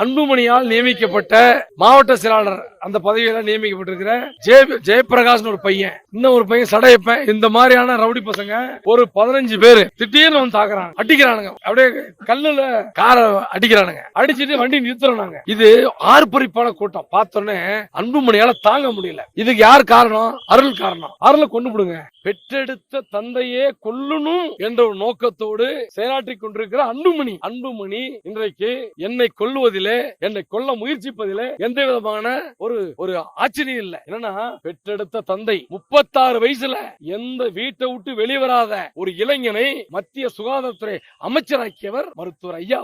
அன்புமணியால் நியமிக்கப்பட்ட மாவட்ட செயலாளர் அந்த பதவியில நியமிக்கப்பட்டிருக்கிற ஜெய ஜெயபிரகாஷ் ஒரு பையன். இன்னும் ஒரு பையன் சடையப்பன். இந்த மாதிரியான ரவுடி பசங்க ஒரு பதினஞ்சு பேரு திடீர்னு வந்து தாக்குறாங்க. அடிக்கிறானுங்க. அப்படியே கல்லுல காரை அடிக்கிறானுங்க. அடிச்சிட்டு வண்டி நிறுத்துறாங்க இது ஆர்ப்பரிப்பான கூட்டம். பார்த்தோன்னே அன்புமணியால தாங்க முடியல. இதுக்கு யார் காரணம்? அருள் காரணம். அருளை கொண்டு விடுங்க. பெற்றெடுத்த தந்தையே கொல்லணும் என்ற ஒரு நோக்கத்தோடு செயலாற்றி கொண்டிருக்கிற அன்புமணி. அன்புமணி இன்றைக்கு என்னை கொல்லுவதில் என்னை கொல்ல முயற்சிப்பதிலே எந்த விதமான ஒரு ஒரு ஆச்சரியம் இல்லை. என்னன்னா பெற்றெடுத்த தந்தை முப்பத்தாறு வயசுல எந்த வீட்டை விட்டு வெளிவராத ஒரு இளைஞனை மத்திய சுகாதாரத்துறை அமைச்சராக்கியவர் மருத்துவர் ஐயா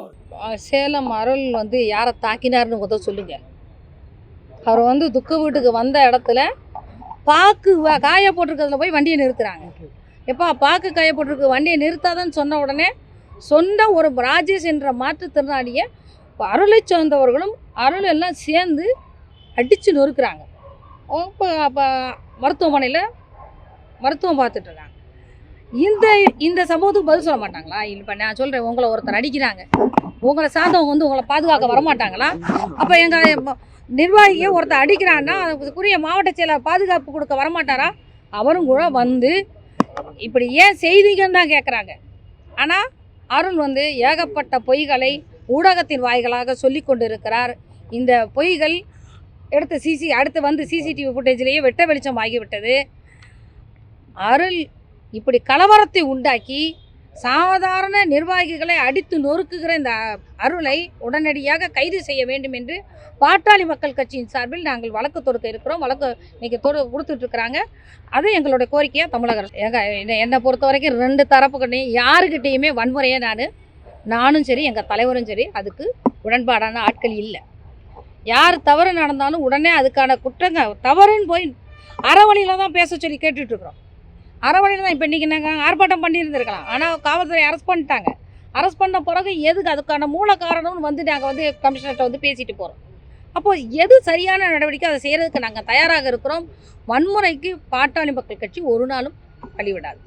சேலம் அருள் வந்து யாரை தாக்கினார்னு முதல் சொல்லுங்க. அவர் வந்து துக்க வீட்டுக்கு வந்த இடத்துல பாக்கு காய போட்டிருக்கிறதுல போய் வண்டியை நிறுத்துறாங்க. எப்பா பாக்கு காய போட்டிருக்கு வண்டியை நிறுத்தாதன்னு சொன்ன உடனே சொந்த ஒரு ராஜேஷ் என்ற மாற்றுத்திறனாளியை அருளை சேர்ந்தவர்களும் அருள் எல்லாம் சேர்ந்து அடித்து நொறுக்கிறாங்க. இப்போ அப்போ மருத்துவமனையில் மருத்துவம் பார்த்துட்ருக்காங்க இந்த இந்த சம்பவத்துக்கு பதில் சொல்ல மாட்டாங்களா? இப்போ நான் சொல்கிறேன் உங்களை ஒருத்தர் அடிக்கிறாங்க. உங்களை சார்ந்தவங்க வந்து உங்களை பாதுகாக்க வரமாட்டாங்களா அப்போ எங்கள் நிர்வாகியை ஒருத்தர் அடிக்கிறான்னா அதுக்குரிய மாவட்ட செயலர் பாதுகாப்பு கொடுக்க வரமாட்டாரா அவரும் கூட வந்து இப்படி ஏன் செய்திங்கன்னு தான் கேட்குறாங்க ஆனால் அருண் வந்து ஏகப்பட்ட பொய்களை ஊடகத்தின் வாய்களாக சொல்லி கொண்டிருக்கிறார் இந்த பொய்கள் எடுத்து சிசி அடுத்து வந்து சிசிடிவி ஃபுட்டேஜ்லேயே வெட்ட வெளிச்சம் ஆகிவிட்டது. அருள் இப்படி கலவரத்தை உண்டாக்கி சாதாரண நிர்வாகிகளை அடித்து நொறுக்குகிற இந்த அருளை உடனடியாக கைது செய்ய வேண்டும் என்று பாட்டாளி மக்கள் கட்சியின் சார்பில் நாங்கள் வழக்கு தொடுக்க இருக்கிறோம். வழக்கு இன்றைக்கி தொடு கொடுத்துட்ருக்குறாங்க. அது எங்களுடைய கோரிக்கையாக தமிழக அரசு. என்னை- என்னை பொறுத்த வரைக்கும் ரெண்டு தரப்புக்கிட்டையும் யாருக்கிட்டேயுமே வன்முறையை நான் நானும் சரி எங்கள் தலைவரும் சரி அதுக்கு உடன்பாடான ஆட்கள் இல்லை. யார் தவறு நடந்தாலும் உடனே அதுக்கான குற்றங்க தவறுன்னு போய் அறவழியில் தான் பேச சொல்லி கேட்டுட்ருக்குறோம். அறவழியில் தான் இப்போ இன்றைக்கி நாங்கள் ஆர்ப்பாட்டம் பண்ணியிருந்திருக்கலாம். ஆனால் காவல்துறை அரெஸ்ட் பண்ணிட்டாங்க. அரெஸ்ட் பண்ண பிறகு எதுக்கு அதுக்கான மூல காரணம்னு வந்து நாங்கள் வந்து கமிஷனர்கிட்ட வந்து பேசிட்டு போகிறோம் அப்போது எது சரியான நடவடிக்கை அதை செய்கிறதுக்கு நாங்கள் தயாராக இருக்கிறோம். வன்முறைக்கு பாட்டாளி மக்கள் கட்சி ஒரு நாளும் வழிவிடாது